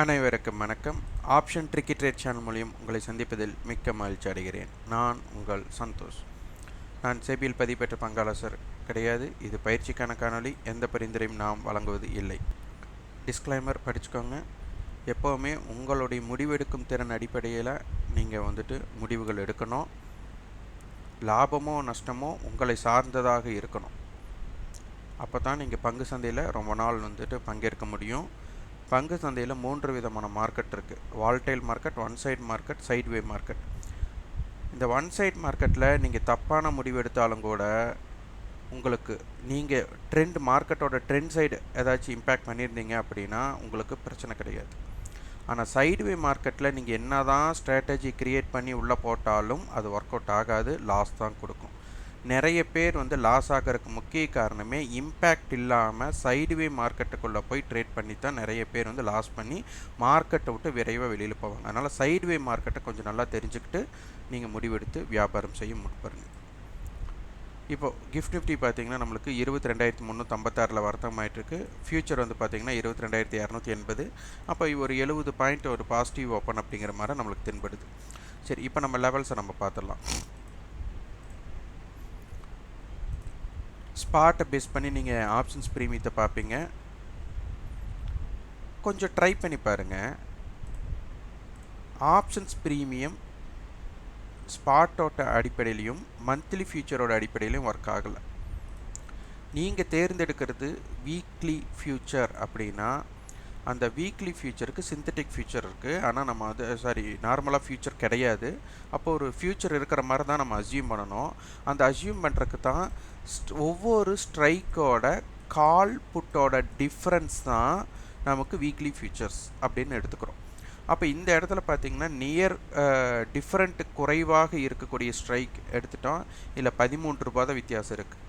அனைவருக்கும் வணக்கம். Option tricky trade channel மூலியம் உங்களை சந்திப்பதில் மிக்க மகிழ்ச்சி அடைகிறேன். நான் உங்கள் சந்தோஷ். நான் செபியில் பதிவு பங்காளசர் கிடையாது. இது பயிற்சிக்கான காணொளி. எந்த பரிந்துரையும் நாம் வழங்குவது இல்லை. டிஸ்க்ளைமர் படிச்சுக்கோங்க. எப்போவுமே உங்களுடைய முடிவெடுக்கும் திறன் அடிப்படையில் நீங்கள் வந்துட்டு முடிவுகள் எடுக்கணும். லாபமோ நஷ்டமோ உங்களை சார்ந்ததாக இருக்கணும். அப்போ தான் நீங்கள் பங்கு சந்தையில் ரொம்ப நாள் வந்துட்டு பங்கேற்க முடியும். பங்கு சந்தையில் மூன்று விதமான மார்க்கெட் இருக்குது volatile market one side market sideway market இந்த ஒன் சைட் மார்க்கெட்டில் நீங்கள் தப்பான முடிவு எடுத்தாலும் கூட உங்களுக்கு நீங்கள் ட்ரெண்ட் மார்க்கெட்டோட ட்ரெண்ட் சைடு ஏதாச்சும் இம்பேக்ட் பண்ணியிருந்தீங்க அப்படின்னா உங்களுக்கு பிரச்சனை கிடையாது. ஆனால் சைடுவே மார்க்கெட்டில் நீங்கள் என்ன தான் ஸ்ட்ராட்டஜி க்ரியேட் பண்ணி உள்ளே போட்டாலும் அது ஒர்க் அவுட் ஆகாது லாஸ் தான் கொடுக்கும். நிறைய பேர் வந்து லாஸ் ஆகிறதுக்கு முக்கிய காரணமே இம்பேக்ட் இல்லாமல் சைடுவே மார்க்கெட்டுக்குள்ளே போய் ட்ரேட் பண்ணி தான் நிறைய பேர் வந்து லாஸ் பண்ணி மார்க்கெட்டை விட்டு விரைவாக வெளியில் போவாங்க. அதனால் சைடுவே மார்க்கெட்டை கொஞ்சம் நல்லா தெரிஞ்சுக்கிட்டு நீங்கள் முடிவெடுத்து வியாபாரம் செய்ய முற்படுங்க இப்போ கிஃப்ட் நிஃப்டி பார்த்தீங்கன்னா நம்மளுக்கு இருபத்தி ரெண்டாயிரத்தி முந்நூற்றம்பத்தாறில் வர்த்தகம் ஃபியூச்சர் வந்து பார்த்தீங்கன்னா இருபத்தி ரெண்டாயிரத்தி இரநூத்தி எண்பது. அப்போ ஒரு எழுபது பாயிண்ட் ஒரு பாசிட்டிவ் ஓப்பன் அப்படிங்கிற மாதிரி நம்மளுக்கு தென்படுது. சரி இப்போ நம்ம லெவல்ஸை நம்ம பார்த்துடலாம். ஸ்பாட்டை பேஸ் பண்ணி நீங்கள் ஆப்ஷன்ஸ் ப்ரீமியத்தை பார்ப்பீங்க கொஞ்சம் ட்ரை பண்ணி பாருங்கள் ஆப்ஷன்ஸ் ப்ரீமியம் ஸ்பாட்டோட அடிப்படையிலையும் மந்த்லி ஃபியூச்சரோட அடிப்படையிலையும் ஒர்க் ஆகலை. நீங்கள் தேர்ந்தெடுக்கிறது வீக்லி ஃபியூச்சர் அப்படின்னா அந்த வீக்லி ஃபியூச்சருக்கு சிந்தட்டிக் ஃபியூச்சர் இருக்குது ஆனால் நம்ம அது சாரி நார்மலாக ஃபியூச்சர் கிடையாது. அப்போ ஒரு ஃபியூச்சர் இருக்கிற மாதிரி தான் நம்ம அசியூம் பண்ணணும். அந்த அசியூம் பண்ணுறதுக்கு தான் ஒவ்வொரு ஸ்ட்ரைக்கோட கால் புட்டோட டிஃப்ரென்ஸ் தான் நமக்கு வீக்லி ஃபியூச்சர்ஸ் அப்படின்னு எடுத்துக்கிறோம். அப்போ இந்த இடத்துல பார்த்தீங்கன்னா நியர் டிஃப்ரெண்ட் குறைவாக இருக்கக்கூடிய ஸ்ட்ரைக் எடுத்துட்டோம். இல்லை பதிமூன்று ரூபா தான் வித்தியாசம் இருக்குது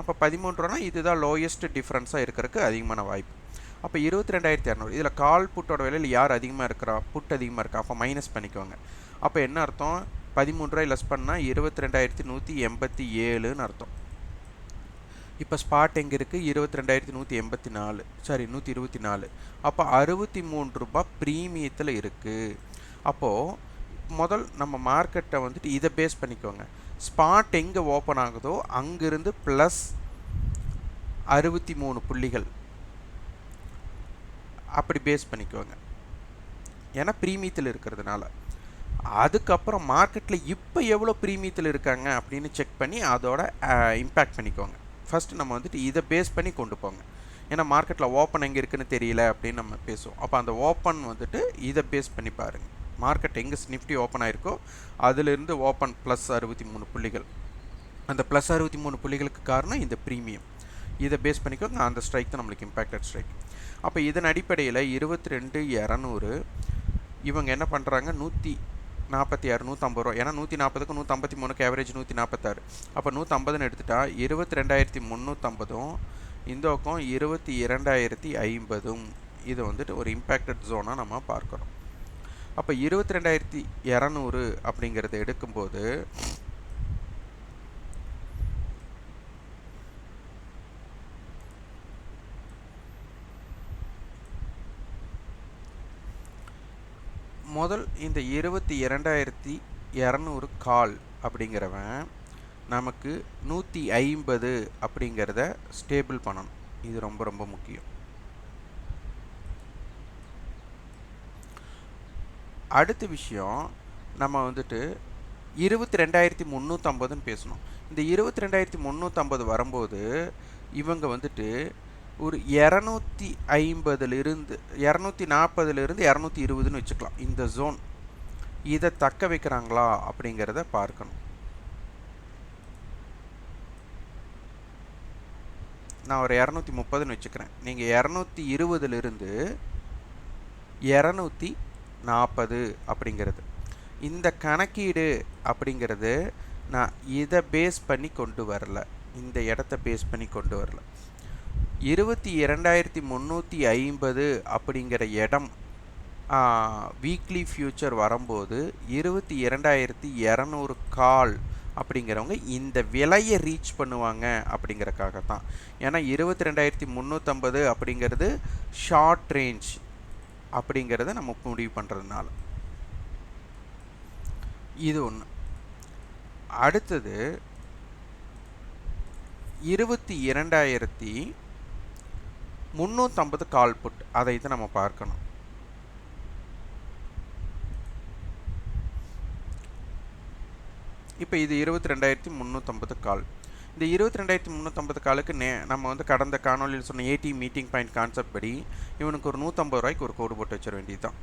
அப்போ பதிமூன்று ரூபானா இதுதான் லோயஸ்ட் டிஃப்ரென்ஸாக இருக்கிறதுக்கு அதிகமான வாய்ப்பு. அப்போ இருபத்தி ரெண்டாயிரத்தி இரநூறு இதில் கால் புட்டோட விலையில் யார் அதிகமாக இருக்கிறா? புட் அதிகமாக இருக்கா? அப்போ மைனஸ் பண்ணிக்கோங்க. அப்போ என்ன அர்த்தம்? பதிமூன்று ரூபாய் லெஸ் பண்ணால் இருபத்தி ரெண்டாயிரத்தி நூற்றி எண்பத்தி ஏழுன்னு அர்த்தம். இப்போ ஸ்பாட் எங்கே இருக்குது இருபத்தி ரெண்டாயிரத்தி நூற்றி எண்பத்தி நாலு. சாரி நூற்றி இருபத்தி நாலு. அப்போ அறுபத்தி மூன்று ரூபா ப்ரீமியத்தில் இருக்குது அப்போது முதல் நம்ம மார்க்கெட்டை வந்துட்டு இதை பேஸ் பண்ணிக்கோங்க. ஸ்பாட் எங்கே ஓப்பன் ஆகுதோ அங்கேருந்து ப்ளஸ் அறுபத்தி மூணு புள்ளிகள். அப்படி பேஸ் பண்ணிக்கோங்க. ஏன்னா ப்ரீமியத்தில் இருக்கிறதுனால. அதுக்கப்புறம் மார்க்கெட்டில் இப்போ எவ்வளோ ப்ரீமியத்தில் இருக்காங்க அப்படின்னு செக் பண்ணி அதோட இம்பேக்ட் பண்ணிக்கோங்க. ஃபஸ்ட்டு நம்ம வந்துட்டு இதை பேஸ் பண்ணி கொண்டு போங்க. ஏன்னா மார்க்கெட்டில் ஓப்பன் எங்கே இருக்குன்னு தெரியல அப்படின்னு நம்ம பேசுவோம். அப்போ அந்த ஓப்பன் வந்துட்டு இதை பேஸ் பண்ணி பாருங்கள் மார்க்கெட் எங்கே நிஃப்டி ஓப்பன் ஆயிருக்கோ அதிலிருந்து ஓப்பன் ப்ளஸ் அறுபத்தி மூணு புள்ளிகள். அந்த ப்ளஸ் அறுபத்தி மூணு புள்ளிகளுக்கு காரணம் இந்த ப்ரீமியம் இதை பேஸ் பண்ணிக்கோங்க. அந்த ஸ்ட்ரைக் தான் நம்மளுக்கு இம்பேக்டட் ஸ்ட்ரைக் அப்போ இதன் அடிப்படையில் இருபத்தி ரெண்டு இரநூறு. இவங்க என்ன பண்ணுறாங்க நூற்றி நாற்பத்தி ஆறு நூற்றம்பது ரூபா. ஏன்னா நூற்றி நாற்பதுக்கு நூற்றம்பத்தி மூணுக்கு ஆவரேஜ் நூற்றி நாற்பத்தாறு அப்போ நூற்றம்பதுன்னு எடுத்துட்டா இருபத்தி ரெண்டாயிரத்தி முந்நூற்றம்பதும் இந்த பக்கம் இருபத்தி இரண்டாயிரத்தி ஐம்பதும். இது வந்துட்டு ஒரு இம்பேக்டட் ஜோனாக நம்ம பார்க்குறோம். அப்போ இருபத்தி ரெண்டாயிரத்தி இரநூறு அப்படிங்கிறத எடுக்கும்போது முதல் இந்த இருபத்தி இரண்டாயிரத்தி இரநூறு கால் அப்படிங்கிறவன் நமக்கு நூற்றி ஐம்பது அப்படிங்கிறத ஸ்டேபிள் பண்ணணும். இது ரொம்ப ரொம்ப முக்கியம். அடுத்த விஷயம் நம்ம வந்துட்டு இருபத்தி ரெண்டாயிரத்தி முந்நூற்றம்பதுன்னு பேசணும். இந்த இருபத்தி ரெண்டாயிரத்தி முந்நூற்றம்பது வரும்போது இவங்க வந்துட்டு ஒரு இரநூத்தி ஐம்பதுலேருந்து இரநூத்தி நாற்பதுலேருந்து இரநூத்தி இருபதுன்னு வச்சுக்கலாம். இந்த ஜோன் இதை தக்க வைக்கிறாங்களா அப்படிங்கிறத பார்க்கணும். நான் ஒரு இரநூத்தி முப்பதுன்னு வச்சுக்கிறேன். நீங்கள் இரநூத்தி இருபதுலேருந்து இரநூத்தி நாற்பது அப்படிங்கிறது. இந்த கணக்கீடு அப்படிங்கிறது நான் இதை பேஸ் பண்ணி கொண்டு வரல. இந்த இடத்த பேஸ் பண்ணி கொண்டு வரல. இருபத்தி இரண்டாயிரத்தி முந்நூற்றி ஐம்பது அப்படிங்கிற இடம் வீக்லி ஃப்யூச்சர் வரும்போது இருபத்தி இரண்டாயிரத்தி இரநூறு கால் அப்படிங்கிறவங்க இந்த விலையை ரீச் பண்ணுவாங்க அப்படிங்கிறக்காக தான் ஏன்னா இருபத்தி ரெண்டாயிரத்தி முந்நூற்றம்பது அப்படிங்கிறது ஷார்ட் ரேஞ்ச் அப்படிங்கிறத நம்ம முடிவு பண்ணுறதுனால இது ஒன்று அடுத்தது இருபத்தி இரண்டாயிரத்தி முந்நூற்றம்பது கால் புட் அதை இது நம்ம பார்க்கணும். இப்போ இது இருபத்தி ரெண்டாயிரத்தி முந்நூற்றம்பது கால். இந்த இருபத்தி ரெண்டாயிரத்தி முந்நூற்றம்பது காலுக்கு நே நம்ம வந்து கடந்த காணொலியில் சொன்ன ஏடி மீட்டிங் பாயிண்ட் கான்செப்ட் படி இவனுக்கு ஒரு நூற்றம்பது ரூபாய்க்கு ஒரு கோடு போட்டு வச்சிட வேண்டியது தான்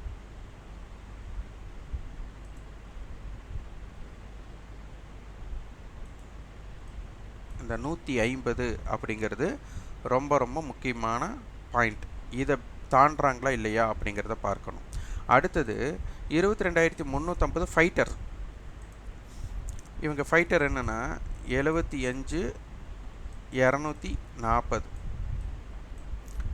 இந்த நூற்றி ஐம்பது அப்படிங்கிறது ரொம்ப ரொம்ப முக்கியமான பாயிண்ட் இதை தாண்டுறாங்களா இல்லையா அப்படிங்கிறத பார்க்கணும். அடுத்தது இருபத்தி ரெண்டாயிரத்தி முந்நூற்றம்பது ஃபைட்டர் இவங்க ஃபைட்டர் என்னென்னா எழுபத்தி அஞ்சு இரநூத்தி நாற்பது.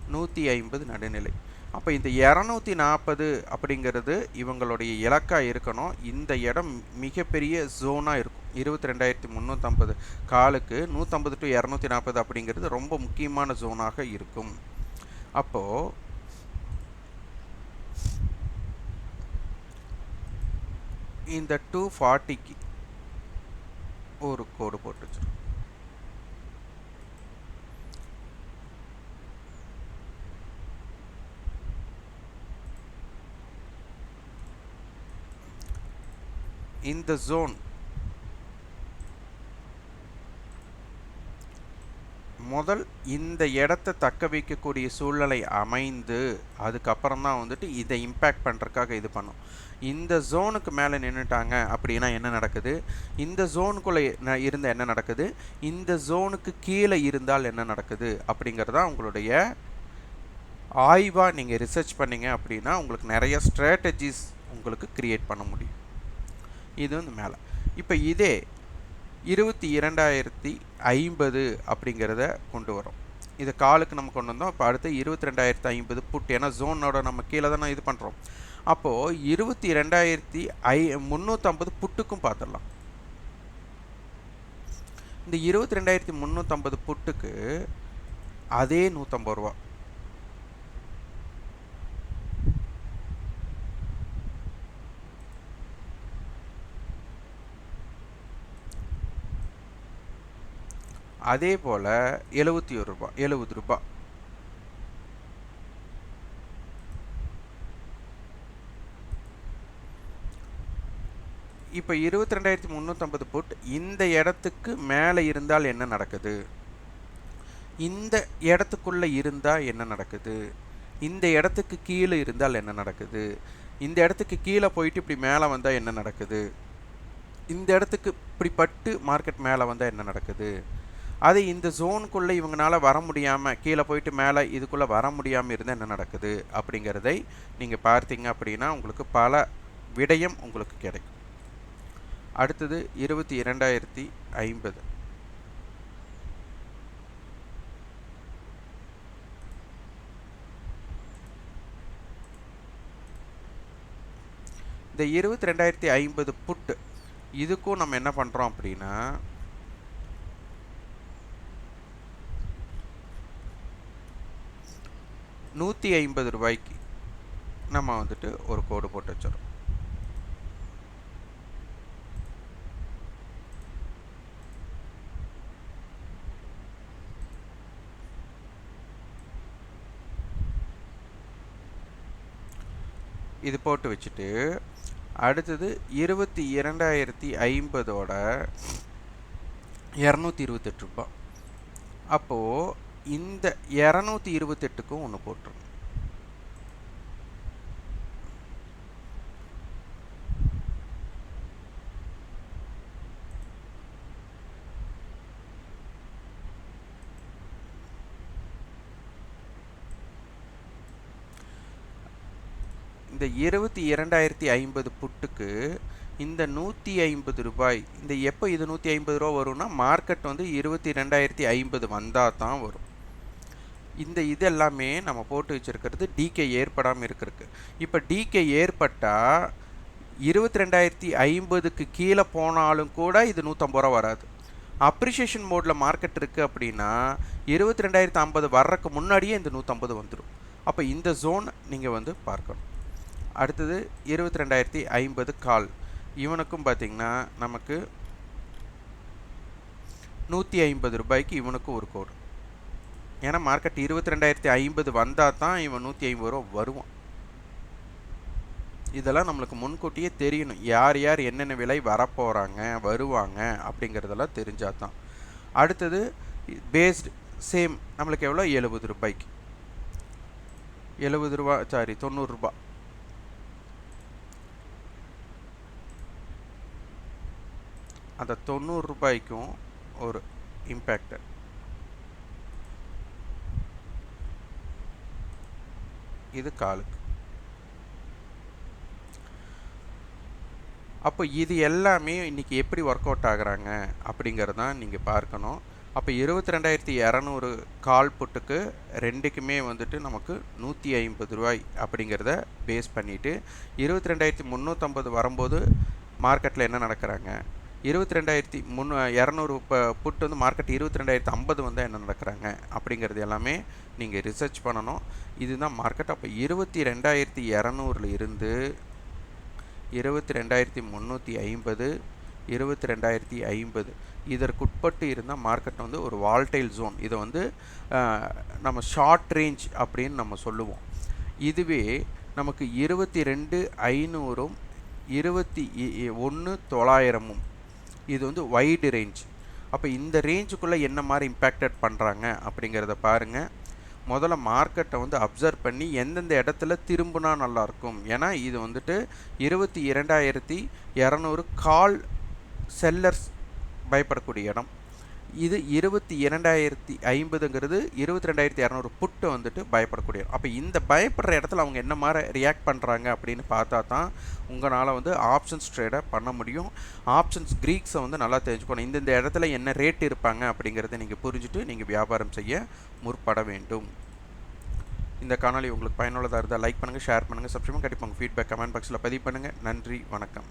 நூற்றி ஐம்பது நடுநிலை. அப்போ இந்த இரநூத்தி நாற்பது அப்படிங்கிறது இவங்களுடைய இலக்காக இருக்கணும். இந்த இடம் மிகப்பெரிய ஜோனாக இருக்கும். இருபத்தி ரெண்டாயிரத்தி முந்நூற்றம்பது காலுக்கு நூற்றம்பது டு இரநூத்தி நாற்பது அப்படிங்கிறது ரொம்ப முக்கியமான ஜோனாக இருக்கும். அப்போது இந்த டூ ஃபார்ட்டிக்கு ஒரு கோடு போட்டு வச்சிருக்கோம் இந்த ஜோன் முதல் இந்த இடத்த தக்க வைக்கக்கூடிய சூழ்நிலை அமைந்து அதுக்கப்புறம் தான் வந்துட்டு இதை இம்பேக்ட் பண்ணுறதுக்காக இது பண்ணும். இந்த ஜோனுக்கு மேலே நின்றுட்டாங்க அப்படின்னா என்ன நடக்குது? இந்த ஜோனுக்குள்ளே இருந்த என்ன நடக்குது? இந்த ஜோனுக்கு கீழே இருந்தால் என்ன நடக்குது? அப்படிங்கிறதான் உங்களுடைய ஆய்வாக நீங்கள் ரிசர்ச் பண்ணீங்க அப்படின்னா உங்களுக்கு நிறைய ஸ்ட்ராட்டஜிஸ் உங்களுக்கு க்ரியேட் பண்ண முடியும். இது வந்து மேலே. இப்போ இதே இருபத்தி இரண்டாயிரத்தி ஐம்பது அப்படிங்கிறத கொண்டு வரும். இது காலுக்கு நம்ம கொண்டு வந்தோம். இப்போ அடுத்து இருபத்தி ரெண்டாயிரத்தி ஐம்பது புட் ஏன்னா ஜோனோட நம்ம கீழே தான் இது பண்ணுறோம் அப்போது இருபத்தி ரெண்டாயிரத்தி ஐ முந்நூற்றம்பது புட்டுக்கும் பார்த்துடலாம் இந்த இருபத்தி ரெண்டாயிரத்தி முந்நூற்றம்பது புட்டுக்கு அதே நூற்றம்பது ரூபா. அதே போல் எழுபத்தி ஒரு ரூபா எழுபது ரூபா. இப்போ இருபத்தி ரெண்டாயிரத்தி முந்நூற்றம்பது புட் இந்த இடத்துக்கு மேலே இருந்தால் என்ன நடக்குது? இந்த இடத்துக்குள்ளே இருந்தால் என்ன நடக்குது? இந்த இடத்துக்கு கீழே இருந்தால் என்ன நடக்குது? இந்த இடத்துக்கு கீழே போயிட்டு இப்படி மேலே வந்தால் என்ன நடக்குது? இந்த இடத்துக்கு இப்படி பட்டு மார்க்கெட் மேலே வந்தால் என்ன நடக்குது? அது இந்த ஜோனுக்குள்ளே இவங்களால வர முடியாமல் கீழே போயிட்டு மேலே இதுக்குள்ளே வர முடியாமல் இருந்தால் என்ன நடக்குது? அப்படிங்கிறதை நீங்கள் பார்த்தீங்க அப்படின்னா உங்களுக்கு பல விடயம் உங்களுக்கு கிடைக்கும். அடுத்தது இருபத்தி இரண்டாயிரத்தி ஐம்பது. இந்த இருபத்தி ரெண்டாயிரத்தி ஐம்பது புட்டு இதுக்கும் நம்ம என்ன பண்ணுறோம் அப்படின்னா நூற்றி ஐம்பது ரூபாய்க்கு நம்ம வந்துட்டு ஒரு கோடு போட்டு வச்சிடறோம். இது போட்டு வச்சுட்டு அடுத்தது இருபத்தி இரண்டாயிரத்தி ஐம்பதோட இரநூத்தி இருபத்தெட்டு ரூபா அப்போது இந்த இரநூத்தி இருபத்தெட்டுக்கும் ஒன்று போட்டுருங்க. இந்த இருபத்தி இரண்டாயிரத்தி ஐம்பது புட்டுக்கு இந்த நூற்றி ஐம்பது ரூபாய் இந்த எப்போ இது நூற்றி ஐம்பது ரூபா வரும்னா மார்க்கெட் வந்து இருபத்தி ரெண்டாயிரத்தி ஐம்பது வந்தால் தான் வரும். இந்த இது எல்லாமே நம்ம போட்டு வச்சுருக்கிறது டிகே ஏற்படாமல் இருக்கிறதுக்கு. இப்போ டிகே ஏற்பட்டால் இருபத்தி ரெண்டாயிரத்தி ஐம்பதுக்கு கீழே போனாலும் கூட இது நூற்றம்பது ரூபா வராது. அப்ரிஷியேஷன் மோடில் மார்க்கெட் இருக்குது அப்படின்னா இருபத்தி ரெண்டாயிரத்தி ஐம்பது வர்றதுக்கு முன்னாடியே இந்த நூற்றம்பது வந்துடும் அப்போ இந்த ஜோன் நீங்கள் வந்து பார்க்கணும். அடுத்தது இருபத்தி ரெண்டாயிரத்தி ஐம்பது கால். இவனுக்கும் பார்த்திங்கன்னா நமக்கு நூற்றி ஐம்பது ரூபாய்க்கு இவனுக்கு ஒரு கோடு. ஏன்னா மார்க்கெட் இருபத்தி ரெண்டாயிரத்தி ஐம்பது வந்தால் தான் இவன் நூற்றி ஐம்பது ரூபா வருவான். இதெல்லாம் நம்மளுக்கு முன்கூட்டியே தெரியணும். யார் யார் என்னென்ன விலை வரப்போகிறாங்க வருவாங்க அப்படிங்கிறதெல்லாம் தெரிஞ்சால் தான் அடுத்தது பேஸ்டு சேம் நம்மளுக்கு எவ்வளோ? எழுபது ரூபாய்க்கு. எழுபது ரூபா சாரி தொண்ணூறுரூபா அந்த தொண்ணூறு ரூபாய்க்கும் ஒரு இம்பேக்டர் இது காலுக்கு. அப்போ இது எல்லாமே இன்றைக்கி எப்படி ஒர்க் அவுட் ஆகுறாங்க அப்படிங்கிறதான் நீங்கள் பார்க்கணும். அப்போ இருபத்தி ரெண்டாயிரத்தி இரநூறு கால் புட்டுக்கு ரெண்டுக்குமே வந்துட்டு நமக்கு நூற்றி ஐம்பது ரூபாய் அப்படிங்கிறத பேஸ் பண்ணிவிட்டு இருபத்தி ரெண்டாயிரத்தி முந்நூற்றம்பது வரும்போது மார்க்கெட்டில் என்ன நடக்கிறாங்க? இருபத்தி ரெண்டாயிரத்தி முன் இரநூறு இப்போ புட்டு வந்து மார்க்கெட் இருபத்தி ரெண்டாயிரத்தி ஐம்பது வந்தால் என்ன நடக்கிறாங்க அப்படிங்கிறது எல்லாமே நீங்கள் ரிசர்ச் பண்ணணும். இதுதான் மார்க்கெட் அப்போ இருபத்தி ரெண்டாயிரத்தி இரநூறுல இருந்து இருபத்தி ரெண்டாயிரத்தி முந்நூற்றி ஐம்பது இருபத்தி ரெண்டாயிரத்தி ஐம்பது. இதற்குட்பட்டு இருந்தால் மார்க்கெட் வந்து ஒரு வால்டைல் ஜோன் இதை வந்து நம்ம ஷார்ட் ரேஞ்ச் அப்படின்னு நம்ம சொல்லுவோம். இதுவே நமக்கு இருபத்தி ரெண்டு ஐநூறும் இருபத்தி ஒன்று தொள்ளாயிரமும் இது வந்து வைடு ரேஞ்ச் அப்போ இந்த ரேஞ்சுக்குள்ளே என்ன மாதிரி இம்பேக்டட் பண்ணுறாங்க அப்படிங்கிறத பாருங்கள் முதல்ல மார்க்கெட்டை வந்து அப்சர்வ் பண்ணி எந்தெந்த இடத்துல திரும்பினா நல்லாயிருக்கும் ஏன்னா இது வந்துட்டு இருபத்தி இரண்டாயிரத்தி இரநூறு கால் செல்லர்ஸ் பயப்படக்கூடிய இடம். இது இருபத்தி இரண்டாயிரத்தி ஐம்பதுங்கிறது இருபத்தி ரெண்டாயிரத்தி இரநூறு புட்டு வந்துட்டு பயப்படக்கூடிய அப்போ இந்த பயப்படுற இடத்துல அவங்க என்ன மாதிரி ரியாக்ட் பண்ணுறாங்க அப்படின்னு பார்த்தா தான் உங்களால் வந்து ஆப்ஷன்ஸ் ட்ரேடை பண்ண முடியும். ஆப்ஷன்ஸ் க்ரீக்ஸை வந்து நல்லா தெரிஞ்சுக்கணும். இந்தந்த இடத்துல என்ன ரேட் இருப்பாங்க அப்படிங்கிறத நீங்கள் புரிஞ்சுட்டு நீங்கள் வியாபாரம் செய்ய முற்பட வேண்டும். இந்த காணொலி உங்களுக்கு பயனுள்ளதாக இருந்தால் லைக் பண்ணுங்கள் ஷேர் பண்ணுங்கள் சப்ஸ்கிரைப் கண்டிப்பாக உங்கள் ஃபீட்பேக் கமெண்ட் பாக்ஸில் பதிவு பண்ணுங்கள் நன்றி வணக்கம்.